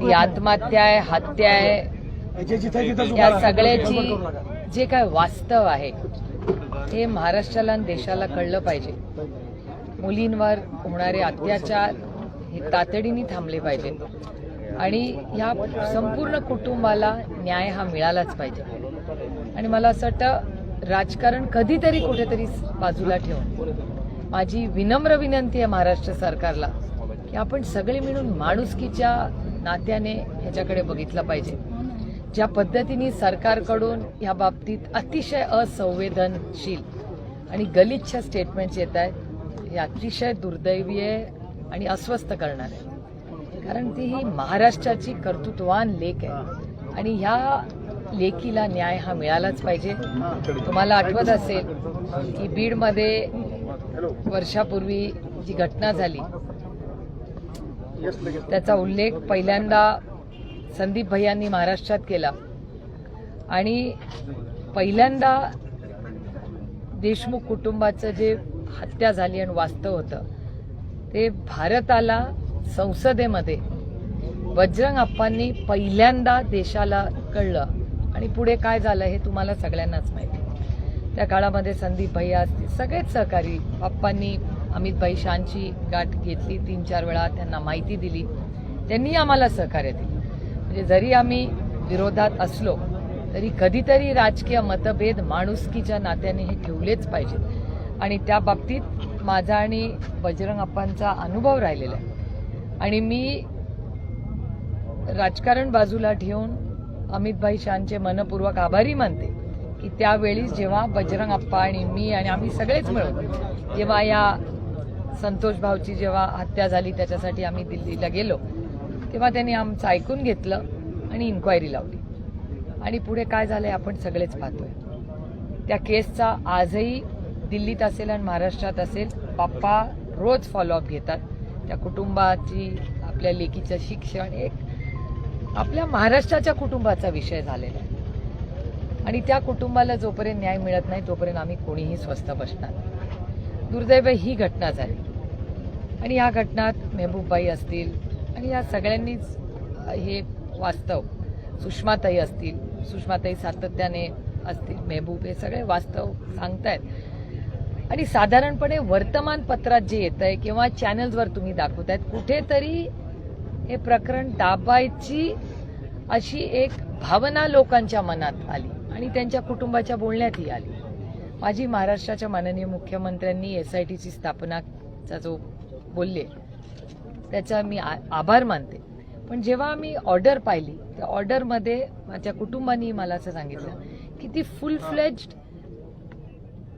ही आत्महत्या आहे हत्या आहे या सगळ्याची जे काय वास्तव आहे हे महाराष्ट्राला आणि देशाला कळलं पाहिजे. मुलींवर होणारे अत्याचार हे तातडीने थांबले पाहिजेत आणि ह्या संपूर्ण कुटुंबाला न्याय हा मिळालाच पाहिजे. आणि मला असं वाटतं राजकारण कधीतरी कुठेतरी बाजूला ठेवून माझी विनम्र विनंती आहे महाराष्ट्र सरकारला. की आपण सगळे मिळून माणुसकीच्या नात्याने ह्याच्याकडे बघितलं पाहिजे. ज्या पद्धतीने सरकारकडून या बाबतीत अतिशय असंवेदनशील आणि गलिच्छ स्टेटमेंट्स येत आहेत हे अतिशय दुर्दैवी आहे आणि अस्वस्थ करणार. आहे कारण ती ही महाराष्ट्राची कर्तृत्वान लेख आहे. आणि ह्या लेखीला न्याय हा मिळालाच पाहिजे. तुम्हाला आठवत असेल की बीडमध्ये वर्षापूर्वी जी घटना झाली त्याचा उल्लेख पहिल्यांदा संदीप भैयांनी महाराष्ट्रात केला. आणि पहिल्यांदा देशमुख कुटुंबाचं जे हत्या झाली आणि वास्तव होतं ते भारताला संसदेमध्ये बजरंग आप्पांनी पहिल्यांदा देशाला कळलं. आणि पुढे काय झालं हे तुम्हाला सगळ्यांनाच माहिती. त्या काळामध्ये संदीप भैया असतील सगळेच सहकारी अप्पांनी अमित भाईशांची गाठ घेतली तीन चार वेळा त्यांना माहिती दिली. त्यांनी आम्हाला सहकार्य दिलं. म्हणजे जरी आम्ही विरोधात असलो तरी कधीतरी राजकीय मतभेद माणुसकीच्या नात्याने हे ठेवलेच पाहिजेत. आणि त्या बाबतीत माझा आणि बजरंग अप्पांचा अनुभव राहिलेला आहे. आणि मी राजकारण बाजूला ठेवून अमितभाई शानचे मनपूर्वक आभारी मानते की त्यावेळी जेव्हा बजरंग अप्पा आणि मी आणि आम्ही सगळेच मिळून जेव्हा या संतोष भाऊची जेव्हा हत्या झाली त्याच्यासाठी आम्ही दिल्लीला गेलो तेव्हा त्यांनी आमचं ऐकून घेतलं आणि इन्क्वायरी लावली. आणि पुढे काय झालं आहे आपण सगळेच पाहतोय. त्या केसचा आजही दिल्लीत असेल आणि महाराष्ट्रात असेल पप्पा रोज फॉलोअप घेतात. त्या कुटुंबाची आपल्या लेकीचं शिक्षण एक आपल्या महाराष्ट्राच्या कुटुंबाचा विषय झालेला आहे. आणि त्या कुटुंबाला जोपर्यंत न्याय मिळत नाही तोपर्यंत आम्ही कोणीही स्वस्थ बसणार नाही. दुर्दैव ही घटना झाली. आणि या घटनात मेहबूबबाई असतील आणि या सगळ्यांनीच हे वास्तव सुषमाताई असतील सुषमाताई सातत्याने असतील मेहबूब हे सगळे वास्तव सांगतायत. आणि साधारणपणे वर्तमानपत्रात जे येत आहे किंवा चॅनल्सवर तुम्ही दाखवतायत कुठेतरी हे प्रकरण दाबायची अशी एक भावना लोकांच्या मनात आली आणि त्यांच्या कुटुंबाच्या बोलण्यातही आली. माझी महाराष्ट्राच्या माननीय मुख्यमंत्र्यांनी एस आय टीची स्थापनाचा जो बोलले त्याचा मी आ- आभार मानते. पण जेव्हा मी ऑर्डर पाहिली त्या ऑर्डरमध्ये माझ्या कुटुंबानी मला असं सांगितलं की ती full fledged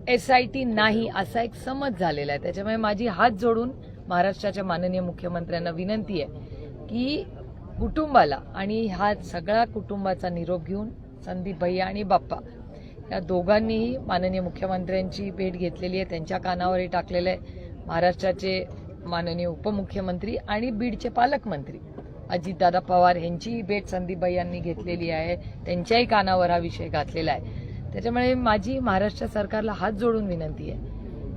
S I T नाही असा एक समज झालेला आहे. त्याच्यामुळे माझी हात जोडून महाराष्ट्राच्या माननीय मुख्यमंत्र्यांना विनंती आहे की कुटुंबाला आणि हा सगळा कुटुंबाचा निरोप घेऊन संदीप भैया आणि बाप्पा या दोघांनीही माननीय मुख्यमंत्र्यांची भेट घेतलेली आहे. त्यांच्या कानावरही टाकलेलं आहे. महाराष्ट्राचे माननीय उपमुख्यमंत्री आणि बीडचे पालकमंत्री अजितदादा पवार यांचीही भेट संदीपबाई यांनी घेतलेली आहे. त्यांच्याही कानावर हा विषय घातलेला आहे. त्याच्यामुळे माझी महाराष्ट्र सरकारला हात जोडून विनंती आहे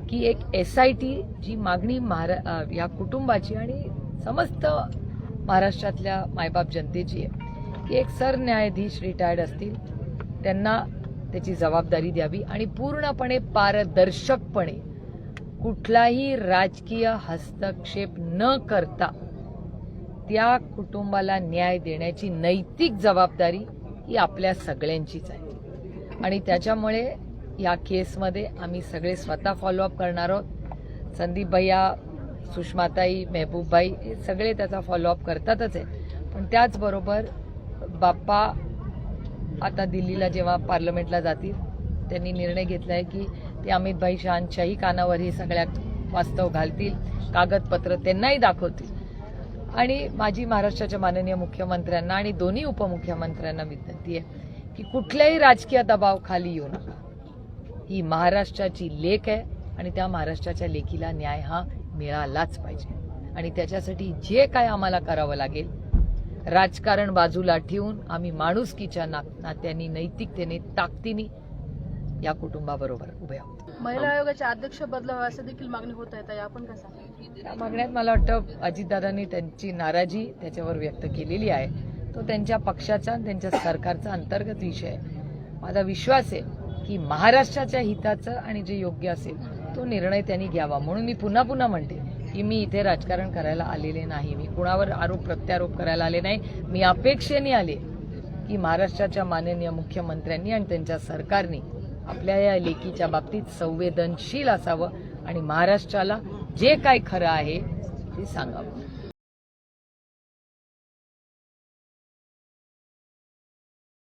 की एक एस आय टी जी मागणी महारा या कुटुंबाची आणि समस्त महाराष्ट्रातल्या मायबाप जनतेची आहे की एक सरन्यायाधीश रिटायर्ड असतील त्यांना त्याची जबाबदारी द्यावी आणि पूर्णपणे पारदर्शकपणे कुठलाही राजकीय हस्तक्षेप न करता त्या कुटुंबाला न्याय देण्याची नैतिक जबाबदारी ही आपल्या सगळ्यांचीच आहे. आणि त्याच्यामुळे या केसमध्ये आम्ही सगळे स्वतः फॉलोअप करणार आहोत. संदीप भैया सुषमाताई मेहबूबबाई हे सगळे त्याचा फॉलोअप करतातच आहे. पण त्याचबरोबर बाप्पा आता दिल्लीला जेव्हा पार्लमेंटला जातील त्यांनी निर्णय घेतला आहे की ते अमितभाई शहांच्याही कानावर हे सगळ्यात वास्तव घालतील कागदपत्र त्यांनाही दाखवतील. आणि माझी महाराष्ट्राच्या माननीय मुख्यमंत्र्यांना आणि दोन्ही उपमुख्यमंत्र्यांना विनंती आहे की कुठल्याही राजकीय दबाव खाली येऊ नका. ही महाराष्ट्राची लेख आहे आणि त्या महाराष्ट्राच्या लेखीला न्याय हा मिळालाच पाहिजे. आणि त्याच्यासाठी जे काय आम्हाला करावं लागेल राजकारण बाजूला ठेवून आम्ही माणुसकीच्या नात्याने नैतिकतेने ताकदीने या कुटुंबाबरोबर उभे आहोत. महिला आयोगाचे अध्यक्ष बदलावे असं देखील मागणी होत आहे आपण कसं? त्या मागण्यात मला वाटतं अजितदादांनी त्यांची नाराजी त्याच्यावर व्यक्त केलेली आहे. तो त्यांच्या पक्षाचा आणि त्यांच्या सरकारचा अंतर्गत विषय आहे. माझा विश्वास आहे की महाराष्ट्राच्या हिताचं आणि जे योग्य असेल तो निर्णय त्यांनी घ्यावा. म्हणून मी पुन्हा पुन्हा म्हणते की मी इथे राजकारण करायला आलेले नाही. मी कुणावर आरोप प्रत्यारोप करायला आले नाही. मी अपेक्षेने आले की महाराष्ट्राच्या माननीय मुख्यमंत्र्यांनी आणि त्यांच्या सरकारने आपल्या या लेखीच्या बाबतीत संवेदनशील असावं आणि महाराष्ट्राला जे काय खरं आहे ते सांगावं.